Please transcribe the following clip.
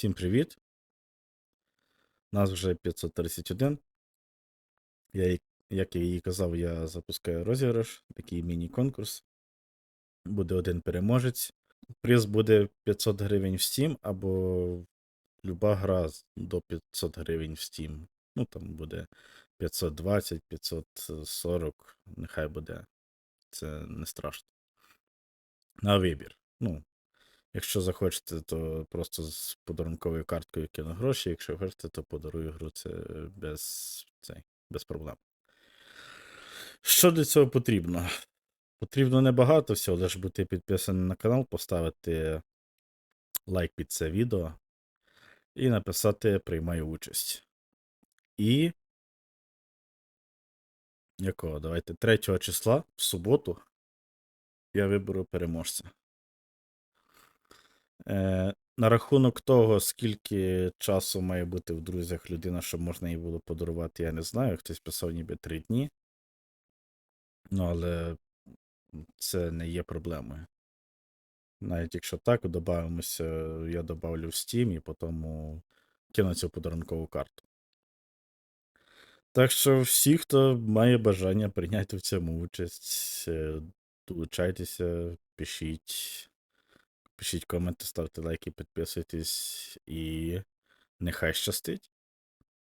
Всім привіт. Нас вже 531. Я, як я і казав, я запускаю розіграш, такий міні-конкурс. Буде один переможець. Приз буде 500 гривень в Steam або люба гра до 500 гривень в Steam. Ну, там буде 520, 540, нехай буде. Це не страшно. На вибір. Ну, Якщо захочете, то просто з подарунковою карткою кину гроші. Якщо хочете, то подарую гру це без, цей, без проблем. Що для цього потрібно? Потрібно небагато всього, лише бути підписаним на канал, поставити лайк під це відео і написати Приймаю участь. І. Якого? Давайте 3 числа в суботу я виберу переможця. Е, на рахунок того, скільки часу має бути в друзях людина, щоб можна їй було подарувати, я не знаю. Хтось писав ніби три дні. Ну, але це не є проблемою. Навіть якщо так, додаємося, я добавлю в Steam і потім кину цю подарункову карту. Так що всі, хто має бажання прийняти в цьому участь, е, долучайтеся, пишіть. Пишіть коменти, ставте лайки, підписуйтесь і нехай щастить.